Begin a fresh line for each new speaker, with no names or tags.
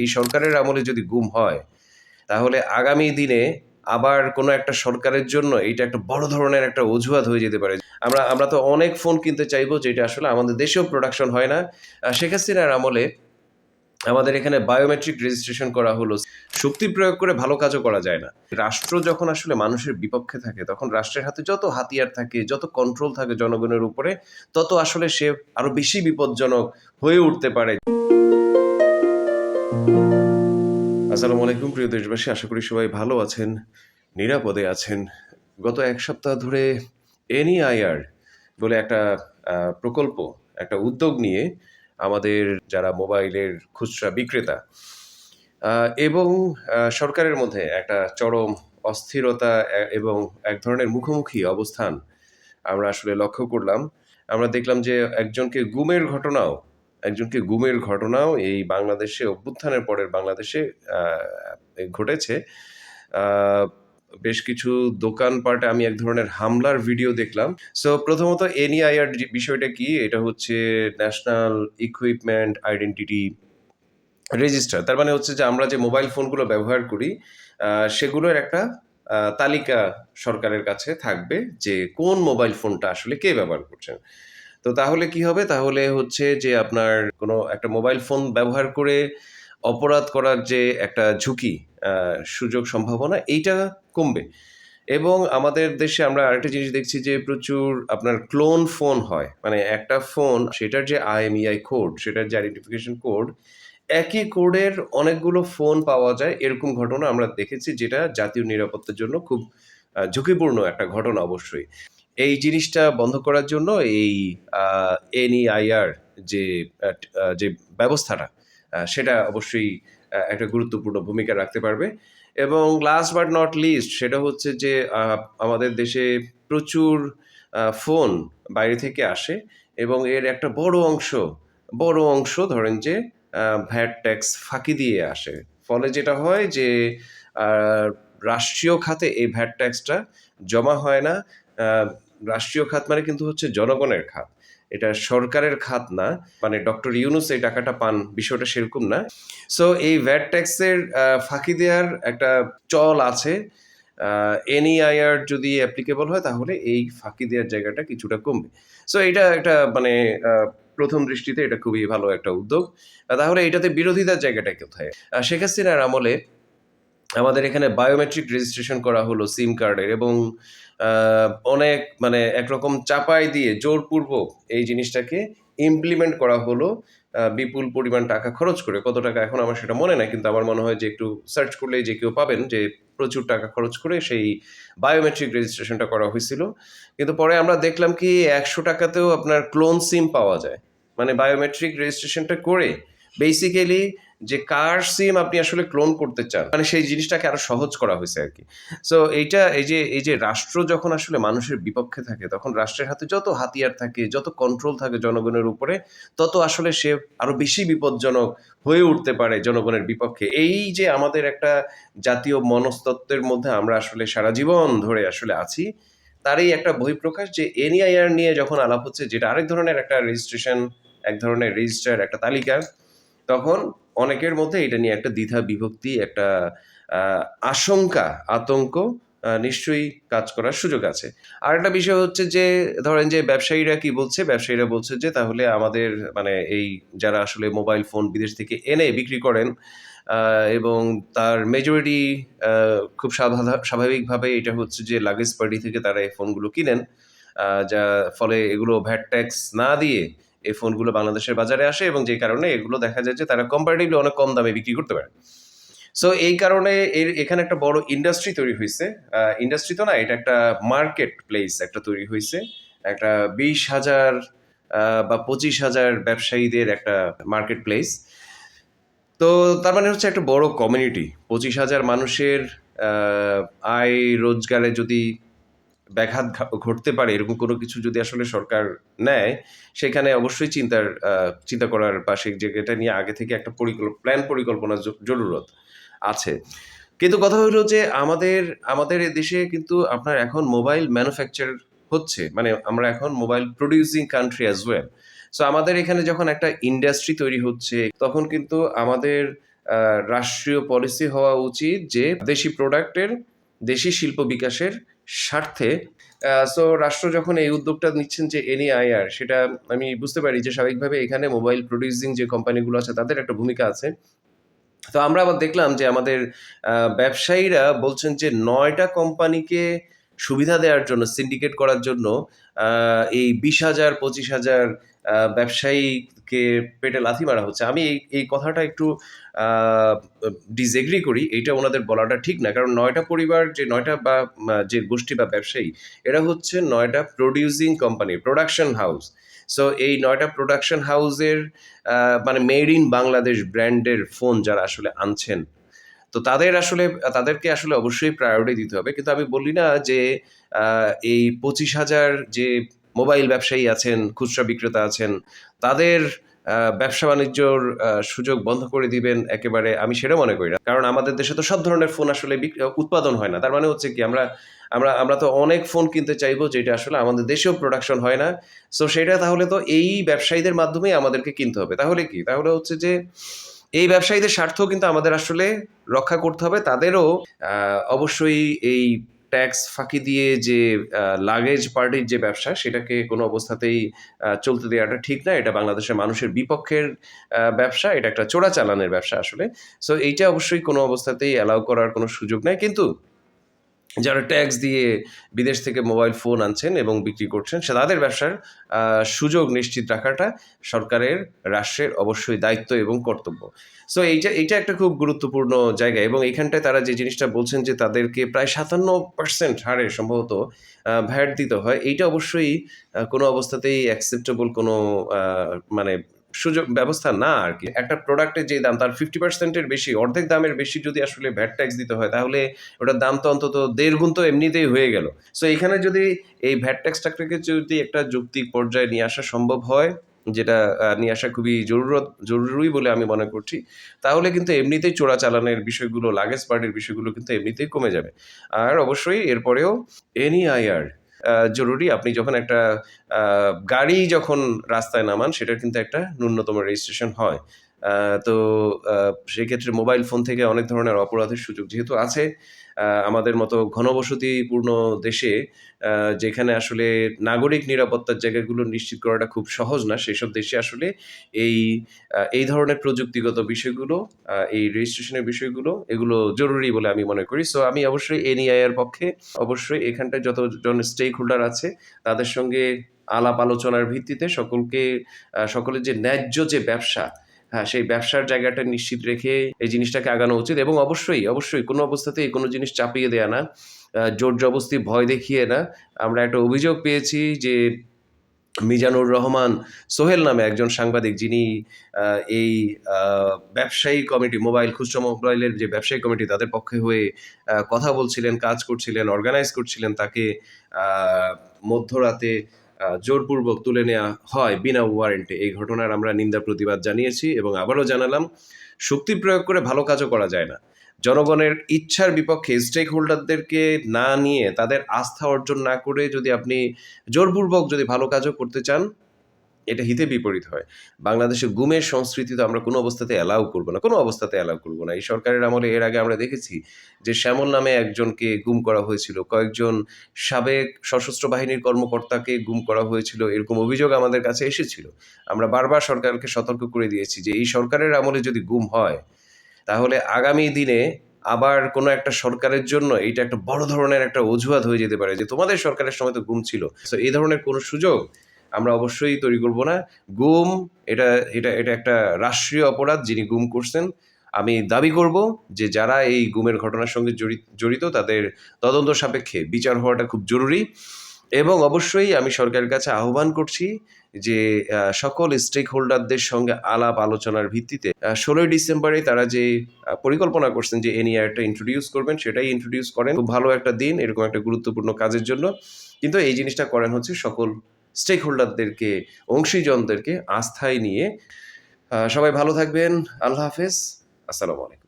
এই সরকারের আমলে যদি গুম হয়, তাহলে আগামী দিনে আবার কোনো একটা সরকারের জন্য এটা একটা বড় ধরনের একটা অজুহাত হয়ে যেতে পারে। আমরা আমরা তো অনেক ফোন কিনতে চাইব যেটা আসলে আমাদের দেশেও প্রোডাকশন হয় না। শেখ হাসিনার আমলে আমাদের এখানে বায়োমেট্রিক রেজিস্ট্রেশন করা হলো। শক্তি প্রয়োগ করে ভালো কাজও করা যায় না। রাষ্ট্র যখন আসলে মানুষের বিপক্ষে থাকে, তখন রাষ্ট্রের হাতে যত হাতিয়ার থাকে, যত কন্ট্রোল থাকে জনগণের উপরে, তত আসলে সে আরও বেশি বিপজ্জনক হয়ে উঠতে পারে। আসসালামু আলাইকুম, প্রিয় দেশবাসী। আশা করি সবাই ভালো আছেন, নিরাপদে আছেন। গত এক সপ্তাহ ধরে এনইআইআর বলে একটা প্রকল্প, একটা উদ্যোগ নিয়ে আমাদের যারা মোবাইলের খুচরা বিক্রেতা এবং সরকারের মধ্যে একটা চরম অস্থিরতা এবং এক ধরনের মুখোমুখি অবস্থান আমরা আসলে লক্ষ্য করলাম। আমরা দেখলাম যে একজনকে গুমের ঘটনাও একজনকে গুমের ঘটনাও এই বাংলাদেশে, অভ্যুত্থানের পরের বাংলাদেশে ঘটেছে। বেশ কিছু দোকানপাটে আমি এক ধরনের হামলার ভিডিও দেখলাম। সো প্রথমত এনইআইআর বিষয়টা কি, এটা হচ্ছে ন্যাশনাল ইকুইপমেন্ট আইডেন্টিটি রেজিস্টার তার মানে হচ্ছে যে আমরা যে মোবাইল ফোনগুলো ব্যবহার করি সেগুলোর একটা তালিকা সরকারের কাছে থাকবে যে কোন মোবাইল ফোনটা আসলে কে ব্যবহার করছেন। তো তাহলে কি হবে? তাহলে হচ্ছে যে আপনার কোনো একটা মোবাইল ফোন ব্যবহার করে অপরাধ করার যে একটা ঝুঁকি সুযোগ সম্ভাবনা, এইটা কমবে। এবং আমাদের দেশে আমরা আরেকটা জিনিস দেখছি যে প্রচুর আপনার ক্লোন ফোন হয়। মানে একটা ফোন সেটার যে আইএমইআই কোড সেটার যে আইডেন্টিফিকেশন কোড একই কোডের অনেকগুলো ফোন পাওয়া যায়। এরকম ঘটনা আমরা দেখেছি, যেটা জাতীয় নিরাপত্তার জন্য খুব ঝুঁকিপূর্ণ একটা ঘটনা অবশ্যই। এই জিনিসটা বন্ধ করার জন্য এই এনইআইআর যে যে ব্যবস্থাটা সেটা অবশ্যই একটা গুরুত্বপূর্ণ ভূমিকা রাখতে পারবে। এবং লাস্ট বাট নট লিস্ট সেটা হচ্ছে যে আমাদের দেশে প্রচুর ফোন বাইরে থেকে আসে এবং এর একটা বড় অংশ বড় অংশ ধরেন যে ভ্যাট ট্যাক্স ফাঁকি দিয়ে আসে। ফলে যেটা হয় যে রাষ্ট্রীয় খাতে এই ভ্যাট ট্যাক্সটা জমা হয় না রাষ্ট্রীয় খাত মানে কিন্তু হচ্ছে জনগণের খাত। এটা সরকারের খাত না মানে ডক্টর ইউনুস এই টাকাটা পান, বিষয়টা সেরকম না। সো এই ভ্যাট ট্যাক্সের ফাঁকি দেওয়ার একটা চল আছে। এনইআইআর যদি অ্যাপ্লিকেবল হয়, তাহলে এই ফাঁকি দেওয়ার জায়গাটা কিছুটা কমবে। সো এটা একটা মানে প্রথম দৃষ্টিতে এটা খুবই ভালো একটা উদ্যোগ। তাহলে এটাতে বিরোধিতার জায়গাটা কোথায়? শেখ হাসিনার আমলে আমাদের এখানে বায়োমেট্রিক রেজিস্ট্রেশন করা হলো সিম কার্ডের এবং অনেক মানে একরকম চাপাই দিয়ে জোরপূর্বক এই জিনিসটাকে ইমপ্লিমেন্ট করা হলো বিপুল পরিমাণ টাকা খরচ করে। কত টাকা এখন আমার সেটা মনে নাই, কিন্তু আমার মনে হয় যে একটু সার্চ করলেই যে কেউ পাবেন যে প্রচুর টাকা খরচ করে সেই বায়োমেট্রিক রেজিস্ট্রেশনটা করা হয়েছিল। কিন্তু পরে আমরা দেখলাম কি একশো টাকাতেও আপনার ক্লোন সিম পাওয়া যায়। মানে বায়োমেট্রিক রেজিস্ট্রেশনটা করে বেসিক্যালি যে কার সিম আপনি আসলে ক্লোন করতে চান মানে সেই জিনিসটাকে আরও সহজ করা হয়েছে আর কি। সো এইটা, এই যে এই যে রাষ্ট্র যখন আসলে মানুষের বিপক্ষে থাকে, তখন রাষ্ট্রের হাতে যত হাতিয়ার থাকে, যত কন্ট্রোল থাকে জনগণের উপরে, তত আসলে সে আরও বেশি বিপজ্জনক হয়ে উঠতে পারে জনগণের বিপক্ষে। এই যে আমাদের একটা জাতীয় মনস্তত্ত্বের মধ্যে আমরা আসলে সারা জীবন ধরে আসলে আছি, তারই একটা বহিঃপ্রকাশ যে এনইআইআর নিয়ে যখন আলাপ হচ্ছে, যেটা আরেক ধরনের একটা রেজিস্ট্রেশন এক ধরনের রেজিস্টার একটা তালিকা তখন অনেকের মধ্যে এটা নিয়ে একটা দ্বিধা বিভক্তি, একটা আশঙ্কা, আতঙ্ক নিশ্চয়ই কাজ করার সুযোগ আছে। আর একটা বিষয় হচ্ছে যে, ধরেন যে ব্যবসায়ীরা কি বলছে? ব্যবসায়ীরা বলছে যে, তাহলে আমাদের মানে এই যারা আসলে মোবাইল ফোন বিদেশ থেকে এনে বিক্রি করেন এবং তার মেজরিটি খুব স্বাভাবিক স্বাভাবিকভাবে এটা হচ্ছে যে লাগেজ পার্টি থেকে তারা এই ফোনগুলো কিনেন যা ফলে এগুলো ভ্যাট ট্যাক্স না দিয়ে এই ফোনগুলো বাংলাদেশের বাজারে আসে এবং যে কারণে এগুলো দেখা যায় যে তারা কম্পারেটিভলি অনেক কম দামে বিক্রি করতে পারে। সো এই কারণে এর এখানে একটা বড় ইন্ডাস্ট্রি তৈরি হয়েছে। ইন্ডাস্ট্রি তো না, এটা একটা মার্কেট প্লেস একটা তৈরি হয়েছে। একটা বিশ হাজার বা পঁচিশ হাজার ব্যবসায়ীদের একটা মার্কেট প্লেস তো তার মানে হচ্ছে একটা বড় কমিউনিটি পঁচিশ হাজার মানুষের আয় রোজগারে যদি ব্যাঘাত ঘটতে পারে, এরকম কোনো কিছু যদি আসলে সরকার নেয়, সেখানে অবশ্যই চিন্তার চিন্তা করার বা সেই জায়গাটা নিয়ে আগে থেকে একটা পরিকল্পনা প্ল্যান পরিকল্পনা জরুরত আছে। কিন্তু কথা হলো যে আমাদের আমাদের দেশে কিন্তু আপনার এখন মোবাইল ম্যানুফ্যাকচার হচ্ছে মানে আমরা এখন mobile producing country as well so আমাদের এখানে যখন একটা ইন্ডাস্ট্রি তৈরি হচ্ছে, তখন কিন্তু আমাদের রাষ্ট্রীয় পলিসি হওয়া উচিত যে দেশি প্রোডাক্টের দেশি শিল্প বিকাশের স্বার্থে সো রাষ্ট্র যখন এই উদ্যোগটা নিচ্ছেন যে এনএআইআর সেটা আমি বুঝতে পারি যে স্বাভাবিকভাবে এখানে মোবাইল প্রডিউসিং যে কোম্পানিগুলো আছে, তাদের একটা ভূমিকা আছে। তো আমরা আবার দেখলাম যে আমাদের ব্যবসায়ীরা বলছেন যে নয়টা কোম্পানিকে সুবিধা দেওয়ার জন্য সিন্ডিকেট করার জন্য এই বিশ হাজার, পঁচিশ হাজার ব্যবসায়ীকে পেটে লাথি মারা হচ্ছে। আমি এই এই কথাটা একটু ডিসএগ্রি করি, এইটা ওনাদের বলাটা ঠিক না। কারণ নয়টা পরিবার, যে নয়টা বা যে গোষ্ঠী বা ব্যবসায়ী, এরা হচ্ছে নয়টা producing company production house so এই নয়টা প্রোডাকশন হাউসের মানে মেড ইন বাংলাদেশ ব্র্যান্ডের ফোন যারা আসলে আনছেন তো তাদের আসলে, তাদেরকে আসলে অবশ্যই প্রায়োরিটি দিতে হবে। কিন্তু আমি বলি না যে এই পঁচিশ হাজার যে মোবাইল ব্যবসায়ী আছেন, খুচরা বিক্রেতা আছেন, তাদের ব্যবসা বাণিজ্যর সুযোগ বন্ধ করে দিবেন একেবারে আমি সেটা মনে করি না। কারণ আমাদের দেশে তো সব ধরনের ফোন আসলে উৎপাদন হয় না। তার মানে হচ্ছে কি, আমরা আমরা আমরা তো অনেক ফোন কিনতে চাইব যেটা আসলে আমাদের দেশেও প্রোডাকশন হয় না। সো সেটা তাহলে তো এই ব্যবসায়ীদের মাধ্যমেই আমাদেরকে কিনতে হবে। তাহলে কি? তাহলে হচ্ছে যে এই ব্যবসায়ীদের স্বার্থ কিন্তু আমাদের আসলে রক্ষা করতে হবে। তাদেরও অবশ্যই এই ট্যাক্স ফাঁকি দিয়ে যে লাগেজ পার্টির যে ব্যবসা, সেটাকে কোনো অবস্থাতেই চলতে দেওয়াটা ঠিক না। এটা বাংলাদেশের মানুষের বিপক্ষের ব্যবসা। এটা একটা চোরা চালানের ব্যবসা আসলে। সো এইটা অবশ্যই কোনো অবস্থাতেই অ্যালাউ করার কোনো সুযোগ নাই। কিন্তু যারা ট্যাক্স দিয়ে বিদেশ থেকে মোবাইল ফোন আনছেন এবং বিক্রি করছেন, সে তাদের ব্যবসার সুযোগ নিশ্চিত রাখাটা সরকারের, রাষ্ট্রের অবশ্যই দায়িত্ব এবং কর্তব্য। সো এইটা এইটা একটা খুব গুরুত্বপূর্ণ জায়গা এবং এইখানটায় তারা যে জিনিসটা বলছেন যে তাদেরকে প্রায় সাতান্ন পার্সেন্ট হারে সম্ভবত ভ্যাট দিতে হয়, এইটা অবশ্যই কোনো অবস্থাতেই অ্যাকসেপ্টেবল কোনো মানে সুযোগ, ব্যবস্থা না আর কি। একটা প্রোডাক্টের যে দাম, তার ফিফটি পার্সেন্টের বেশি, অর্ধেক দামের বেশি যদি আসলে ভ্যাট ট্যাক্স দিতে হয়, তাহলে ওটার দাম তো অন্তত দেড় গুণ তো এমনিতেই হয়ে গেল। সো এখানে যদি এই ভ্যাট ট্যাক্সটাকে যদি একটা যৌক্তিক পর্যায়ে নিয়ে আসা সম্ভব হয়, যেটা নিয়ে আসা খুবই জরুরত, জরুরি বলে আমি মনে করছি, তাহলে কিন্তু এমনিতেই চোরাচালানের বিষয়গুলো লাগেজ পার্টির বিষয়গুলো কিন্তু এমনিতেই কমে যাবে। আর অবশ্যই এরপরেও এনইআইআর জরুরি। আপনি যখন একটা গাড়ি যখন রাস্তায় নামান সেটা কিন্তু একটা ন্যূনতম রেজিস্ট্রেশন হয়। তো সেক্ষেত্রে মোবাইল ফোন থেকে অনেক ধরনের অপরাধের সুযোগ যেহেতু আছে আমাদের মতো ঘনবসতিপূর্ণ দেশে যেখানে আসলে নাগরিক নিরাপত্তার জায়গাগুলো নিশ্চিত করাটা খুব সহজ না, সেসব দেশে আসলে এই এই ধরনের প্রযুক্তিগত বিষয়গুলো এই রেজিস্ট্রেশনের বিষয়গুলো, এগুলো জরুরি বলে আমি মনে করি। সো আমি অবশ্যই এনইআই এর পক্ষে অবশ্যই এখানটায় যতজন স্টেক হোল্ডার আছে, তাদের সঙ্গে আলাপ আলোচনার ভিত্তিতে সকলকে সকলের যে ন্যায্য যে ব্যবসা হ্যাঁ সেই ব্যবসার জায়গাটা নিশ্চিত রেখে এই জিনিসটাকে আগানো উচিত এবং অবশ্যই অবশ্যই কোনো অবস্থাতেই কোনো জিনিস চাপিয়ে দেয়া না জোর জবস্তি, ভয় দেখিয়ে না। আমরা একটা অভিযোগ পেয়েছি যে মিজানুর রহমান সোহেল নামে একজন সাংবাদিক যিনি এই ব্যবসায়ী কমিটি, মোবাইল খুচরা মোবাইলের যে ব্যবসায়ী কমিটি, তাদের পক্ষে হয়ে কথা বলছিলেন, কাজ করছিলেন অর্গানাইজ করছিলেন, তাকে মধ্যরাতে জোরপূর্বক তুলে নেওয়া হয় বিনা ওয়ারেন্টে এই ঘটনার আমরা নিন্দা প্রতিবাদ জানিয়েছি এবং আবারও জানালাম, শক্তি প্রয়োগ করে ভালো কাজও করা যায় না। জনগণের ইচ্ছার বিপক্ষে স্টেক হোল্ডারদেরকে না নিয়ে তাদের আস্থা অর্জন না করে যদি আপনি জোরপূর্বক যদি ভালো কাজও করতে চান এটা হিতে বিপরীত হয়। বাংলাদেশে গুমের সংস্কৃতি তো আমরা কোনো অবস্থাতে অ্যালাউ করব না, কোনো অবস্থাতে অ্যালাউ করব না। এই সরকারের আমলে এর আগে আমরা দেখেছি যে শ্যামল নামে একজনকে গুম করা হয়েছিল, কয়েকজন সাবেক সশস্ত্র বাহিনীর কর্মকর্তাকে গুম করা হয়েছিল, এরকম অভিযোগ আমাদের কাছে এসেছিল। আমরা বারবার সরকারকে সতর্ক করে দিয়েছি যে এই সরকারের আমলে যদি গুম হয়, তাহলে আগামী দিনে আবার কোনো একটা সরকারের জন্য এইটা একটা বড় ধরনের একটা অজুহাত হয়ে যেতে পারে যে তোমাদের সরকারের সময় তো গুম ছিল। তো এই ধরনের কোনো সুযোগ আমরা অবশ্যই তৈরি করব না। গুম, এটা এটা এটা একটা রাষ্ট্রীয় অপরাধ যিনি গুম করছেন। আমি দাবি করব যে যারা এই গুমের ঘটনার সঙ্গে জড়িত তাদের তদন্ত সাপেক্ষে বিচার হওয়াটা খুব জরুরি। এবং অবশ্যই আমি সরকারের কাছে আহ্বান করছি যে সকল স্টেক হোল্ডারদের সঙ্গে আলাপ আলোচনার ভিত্তিতে ষোলোই ডিসেম্বরে তারা যে পরিকল্পনা করছেন যে এনইআরটা ইন্ট্রোডিউস করবেন, সেটাই ইন্ট্রোডিউস করেন। খুব ভালো একটা দিন, এরকম একটা গুরুত্বপূর্ণ কাজের জন্য। কিন্তু এই জিনিসটা করেন হচ্ছে সকল স্টেক হোল্ডারদেরকে অংশীজনদেরকে আস্থায় নিয়ে সবাই ভালো থাকবেন। আল্লাহ হাফেজ। আসসালামু আলাইকুম।